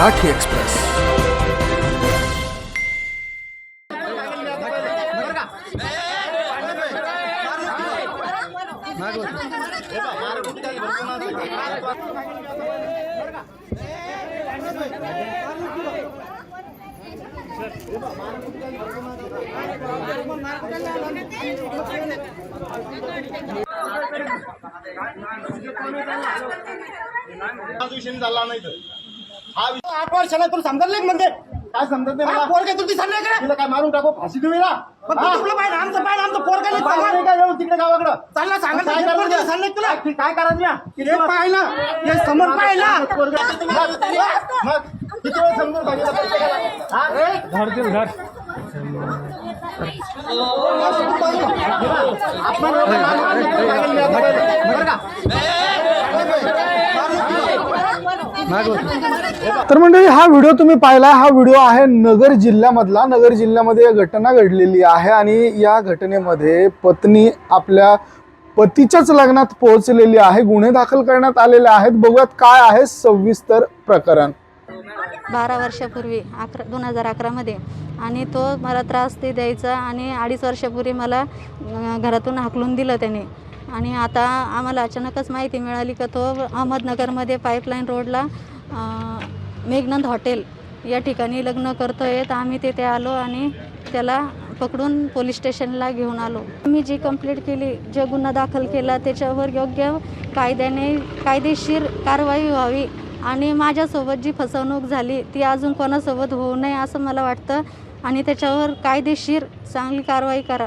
Marathi express. झाला नाही तर. आठ वर्षाला तुला समजलं नाही म्हणजे काय समजत नाही मला पोर काय तुला दिसत नाही का तिला काय मारून टाकू फाशी देऊ हिला? मग हा? तू तुला पाहिजे आमचं पाहिजे आमचं पोर काय पाहिलं नाही का येऊ तिकडे गावाकडं चालला सांगा काय करायचं? तुला काय- काय करायचं या? किती हे वेळ- पाहिलं हे समोर पाहिलं मग- मग किती वेळ समजून पाहिजे प्रत्येकाला? हा? तर मंडळी हा व्हिडिओ तुम्ही पाहिला हा व्हिडिओ आहे नगर जिल्ह्यामधला. नगर जिल्ह्यामध्ये घटना घडलेली आहे आणि या घटनेमध्ये पत्नी आपल्या पतीच्याच लग्नात पोहोचलेली आहे. गुन्हे दाखल करण्यात आलेले आहेत. बघूयात काय आहे सविस्तर प्रकरण. बारा वर्षापूर्वी अकरा दोन हजार अकरामध्ये. आणि तो मला त्रास ते द्यायचा आणि अडीच वर्षापूर्वी मला घरातून हाकलून दिलं त्याने. आणि आता आम्हाला अचानकच माहिती मिळाली का तो अहमदनगरमध्ये पाईपलाईन रोडला मेघनंद हॉटेल या ठिकाणी लग्न करतो आहे तर आम्ही तिथे आलो आणि त्याला पकडून पोलीस स्टेशनला घेऊन आलो. मी जी कंप्लेंट केली जे गुन्हा दाखल केला त्याच्यावर योग्य कायद्याने कायदेशीर कारवाई व्हावी आणि माझ्यासोबत जी फसवणूक झाली ती अजून कोणासोबत होऊ नये असं मला वाटतं. आणि त्याच्यावर कायदेशीर चांगली कारवाई करा.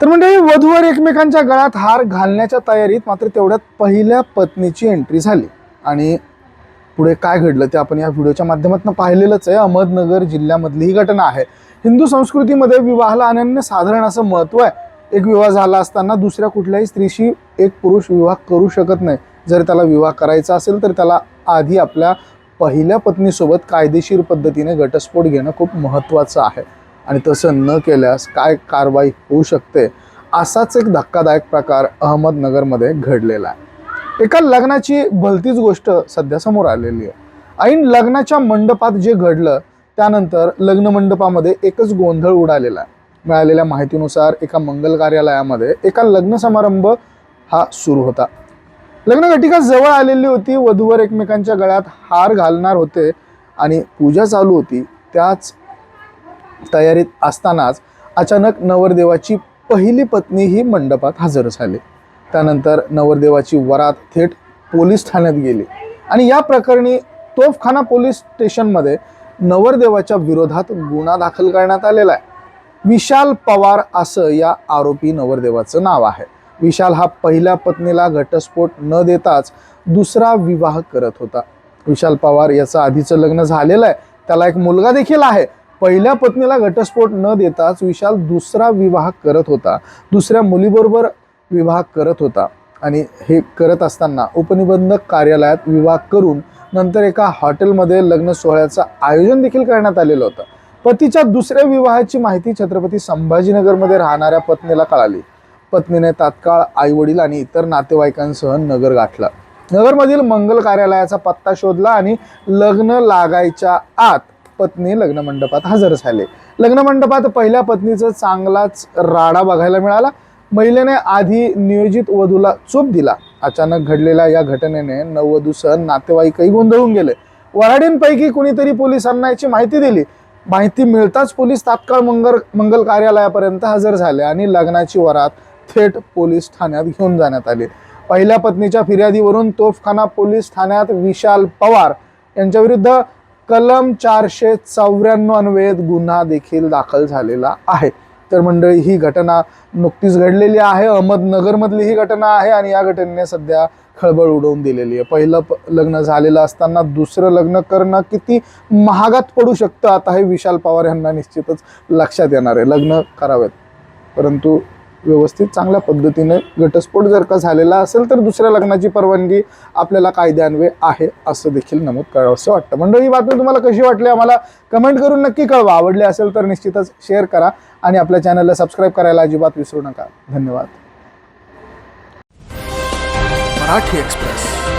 तर म्हणजे वधूवर एकमेकांच्या गळ्यात हार घालण्याच्या तयारीत मात्र तेवढ्यात पहिल्या पत्नीची एंट्री झाली. आणि पुढे काय घडलं ते आपण या व्हिडिओच्या माध्यमातून पाहिलेलंच आहे. अहमदनगर जिल्ह्यामधली ही घटना आहे. हिंदू संस्कृतीमध्ये विवाहाला अनन्य साधारण असं महत्त्व आहे. एक विवाह झाला असताना दुसऱ्या कुठल्याही स्त्रीशी एक पुरुष विवाह करू शकत नाही. जर त्याला विवाह करायचा असेल तर त्याला आधी आपल्या पहिल्या पत्नीसोबत कायदेशीर पद्धतीने घटस्फोट घेणं खूप महत्त्वाचं आहे. आणि तसं न केल्यास काय कारवाई होऊ शकते? असाच एक धक्कादायक प्रकार अहमदनगरमध्ये घडलेला आहे. एका लग्नाची भलतीच गोष्ट सध्या समोर आलेली आहे. ऐन लग्नाच्या मंडपात जे घडलं त्यानंतर लग्न मंडपामध्ये एकच गोंधळ उडालेला आहे. मिळालेल्या माहितीनुसार एका मंगल कार्यालयामध्ये एका लग्न समारंभ हा सुरू होता. लग्न घटिका जवळ आलेली होती वधूवर एकमेकांच्या गळ्यात हार घालणार होते आणि पूजा चालू होती. त्याच तयारीत असतानाच अचानक नवरदेवाची पहिली पत्नी ही मंडपात हजर झाली. त्यानंतर नवरदेवाची वरात थेट पोलीस ठाण्यात गेली. आणि या प्रकरणी तोफखाना पोलीस स्टेशनमध्ये नवरदेवाच्या विरोधात गुन्हा दाखल करण्यात आलेला आहे. विशाल पवार असं या आरोपी नवरदेवाचं नाव आहे. विशाल हा पहिल्या पत्नीला घटस्फोट न देताच दुसरा विवाह करत होता. विशाल पवार याचं आधीचं लग्न झालेलं आहे. त्याला एक मुलगा देखील आहे. पहिल्या पत्नीला घटस्फोट न देताच विशाल दुसरा विवाह करत होता. दुसऱ्या मुलीबरोबर विवाह करत होता. आणि हे करत असताना उपनिबंधक कार्यालयात विवाह करून नंतर एका हॉटेलमध्ये लग्न सोहळ्याचं आयोजन देखील करण्यात आलेलं होतं. पतीच्या दुसऱ्या विवाहाची माहिती छत्रपती संभाजीनगरमध्ये राहणाऱ्या पत्नीला कळाली. पत्नीने तात्काळ आईवडील आणि इतर नातेवाईकांसह नगर गाठला. नगरमधील मंगल कार्यालयाचा पत्ता शोधला आणि लग्न लागायच्या आत पत्नी लग्न मंडपात हजर झाले. लग्न मंडपात पहिल्या पत्नीचा चांगलाच राडा बघायला मिळाला. महिलेने आधी नियोजित वधूला चूप दिला. अचानक घडलेल्या या घटनेने नववधूसह नातेवाईकही गोंधळून गेले. वराडींपैकी कुणीतरी पोलिसांना याची माहिती दिली. माहिती मिळताच पोलीस तात्काळ मंगल मंगल कार्यालयापर्यंत हजर झाले आणि लग्नाची वरात थेट पोलीस ठाण्यात घेऊन जाण्यात आली. पहिल्या पत्नीच्या फिर्यादीवरून तोफखाना पोलीस ठाण्यात विशाल पवार यांच्याविरुद्ध कलम चारशे चौऱ्याण्णव अन्वयेत गुन्हा देखील दाखल झालेला आहे. तर मंडळी ही घटना नुकतीच घडलेली आहे. अहमदनगरमधली ही घटना आहे आणि या घटनेने सध्या खळबळ उडवून दिलेली आहे. पहिलं प लग्न झालेलं असताना दुसरं लग्न करणं किती महागात पडू शकतं आता हे विशाल पवार यांना निश्चितच लक्षात येणार आहे. लग्न करावेत. परंतु व्यवस्थित चांगल्या पद्धतीने घटस्फोट जर का झालेला असेल तर दुसऱ्या लग्नाची परवानगी आपल्याला कायद्यान्वये आहे असं देखील नमूद करावं असं वाटतं. मंडळी ही बातमी तुम्हाला कशी वाटली आम्हाला कमेंट करून नक्की कळवा. आवडली असेल तर निश्चितच शेअर करा आणि आपल्या चॅनलला सबस्क्राईब करायला अजिबात विसरू नका. धन्यवाद. मराठी एक्सप्रेस.